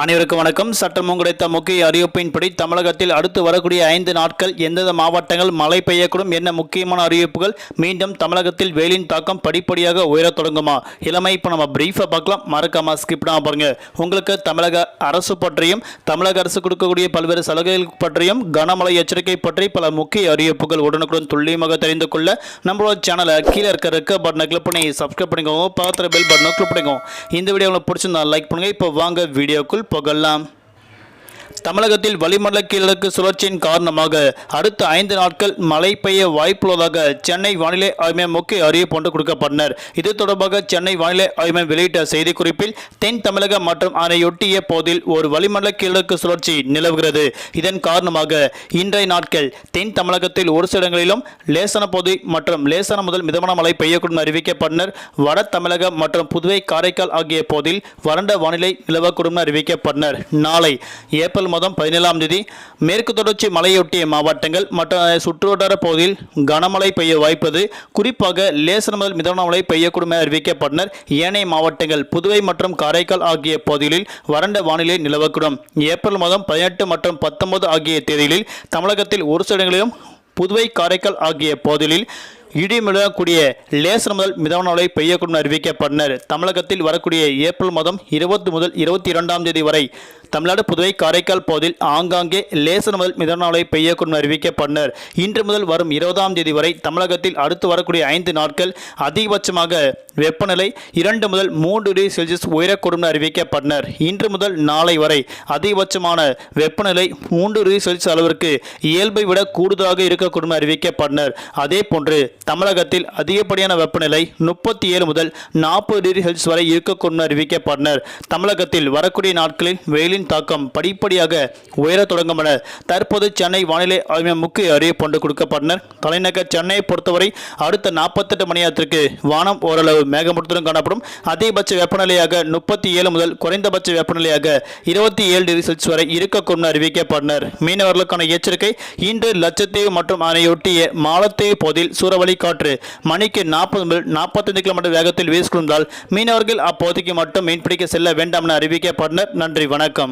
அனைவருக்கும் வணக்கம். சட்டம் கிடைத்த முக்கிய அறிவிப்பின்படி தமிழகத்தில் அடுத்து வரக்கூடிய ஐந்து நாட்கள் எந்தெந்த மாவட்டங்கள் மழை பெய்யக்கூடும் என்ன முக்கியமான அறிவிப்புகள் மீண்டும் தமிழகத்தில் வெயிலின் தாக்கம் படிப்படியாக உயரத் தொடங்குமா? இளமை இப்போ நம்ம பிரீஃபாக பார்க்கலாம். மறக்காமல் ஸ்கிப் பண்ணாம பாருங்க. உங்களுக்கு தமிழக அரசு பற்றியும் தமிழக அரசு கொடுக்கக்கூடிய பல்வேறு சலுகைகள் பற்றியும் கனமழை எச்சரிக்கை பற்றி பல முக்கிய அறிவிப்புகள் உடனுக்குடன் துல்லியமாக தெரிந்து கொள்ள நம்மளோட சேனலை கீழே இருக்க இருக்க பட்டனை கிளிக் பண்ணி சப்ஸ்கிரைப் பண்ணிக்கோங்க. பக்கத்தில் பெல் பட்டனை கிளிக் பண்ணிக்கோங்க. இந்த வீடியோ உங்களுக்கு பிடிச்சிருந்தா லைக் பண்ணுங்கள் இப்போ வாங்க வீடியோக்குள் পগলাম தமிழகத்தில் வளிமண்டல கீழக்கு சுழற்சியின் காரணமாக அடுத்த ஐந்து நாட்கள் மழை பெய்ய வாய்ப்புள்ளதாக சென்னை வானிலை ஆய்வு முக்கிய அறிவிப்பு ஒன்று கொடுக்கப்பட்டனர். இது தொடர்பாக சென்னை வானிலை ஆய்வு வெளியிட்ட செய்திக்குறிப்பில் தென் தமிழகம் மற்றும் அதனையொட்டிய பகுதியில் ஒரு வளிமண்டல கிழக்கு சுழற்சி நிலவுகிறது. இதன் காரணமாக இன்றைய நாட்கள் தென் தமிழகத்தில் ஒரு சில இடங்களிலும் லேசன பகுதி மற்றும் லேசன முதல் மிதமான மழை பெய்யக்கூடும் அறிவிக்கப்பட்டனர். வட தமிழகம் மற்றும் புதுவை காரைக்கால் ஆகிய பகுதியில் வறண்ட வானிலை நிலவக்கூடும் அறிவிக்கப்பட்டனர். நாளை ஏப்ரல் மாதம் பதினேழாம் தேதி மேற்கு தொடர்ச்சி மலையொட்டிய மாவட்டங்கள் மற்றும் சுற்றுவட்டார பகுதியில் கனமழை பெய்ய வாய்ப்பது குறிப்பாக லேசன முதல் மிதமான மழை பெய்யக்கூடும் என அறிவிக்கப்பட்டனர். ஏனைய மாவட்டங்கள் புதுவை மற்றும் காரைக்கால் ஆகிய பகுதிகளில் வறண்ட வானிலை நிலவக்கூடும். ஏப்ரல் மாதம் பதினெட்டு மற்றும் பத்தொன்பது ஆகிய தேதிகளில் தமிழகத்தில் ஒரு சில இடங்களிலும் புதுவை காரைக்கால் ஆகிய பகுதிகளில் இடிமிடக்கூடிய லேசர் முதல் மிதமான மழை பெய்யக்கூடும் அறிவிக்கப்பட்டனர். தமிழகத்தில் வரக்கூடிய ஏப்ரல் மாதம் இருபத்தி முதல் இருபத்தி இரண்டாம் தேதி வரை தமிழ்நாடு புதுவை காரைக்கால் பகுதியில் ஆங்காங்கே லேசர் முதல் மிதமான மழை பெய்யக்கூடும் அறிவிக்கப்பட்டனர். இன்று முதல் வரும் இருபதாம் தேதி வரை தமிழகத்தில் அடுத்து வரக்கூடிய ஐந்து நாட்கள் அதிகபட்சமாக வெப்பநிலை இரண்டு முதல் மூன்று டிகிரி செல்சியஸ் உயரக்கூடும் அறிவிக்கப்பட்டனர். இன்று முதல் நாளை வரை அதிகபட்சமான வெப்பநிலை மூன்று டிகிரி செல்சியஸ் அளவிற்கு இயல்பை விட கூடுதலாக இருக்கக்கூடும் அறிவிக்கப்பட்டனர். அதே போன்று தமிழகத்தில் அதிகப்படியான வெப்பநிலை முப்பத்தி ஏழு முதல் நாற்பது டிகிரி செல்சியஸ் வரை இருக்கக்கூடும் அறிவிக்கப்பட்டனர். தமிழகத்தில் வரக்கூடிய நாட்களில் வெயிலின் தாக்கம் படிப்படியாக உயரத் தொடங்கும் என தற்போது சென்னை வானிலை ஆய்வு முக்கிய அறிவிப்பு கொடுக்கப்பட்டனர். தலைநகர் சென்னையை பொறுத்தவரை அடுத்த நாற்பத்தெட்டு மணி நேரத்திற்கு வானம் ஓரளவு மேகமூட்டத்துடன் காணப்படும். அதிகபட்ச வெப்பநிலையாக முப்பத்தி ஏழு முதல் குறைந்தபட்ச வெப்பநிலையாக இருபத்தி ஏழு டிகிரி செல்சியஸ் வரை இருக்கக்கூடும் என அறிவிக்கப்பட்டனர். மீனவர்களுக்கான எச்சரிக்கை இன்று லட்சத்தீவு மற்றும் அதனையொட்டிய மாலத்தீவு பகுதியில் சூறாவளி காற்று மணிக்கு நாற்பது முதல் நாற்பத்தைந்து கிலோமீட்டர் வேகத்தில் வீசிக்கொண்டால் மீனவர்கள் அப்போதைக்கு மட்டும் மீன்பிடிக்க செல்ல வேண்டாம் என அறிவிக்கப்பட்டனர். நன்றி வணக்கம்.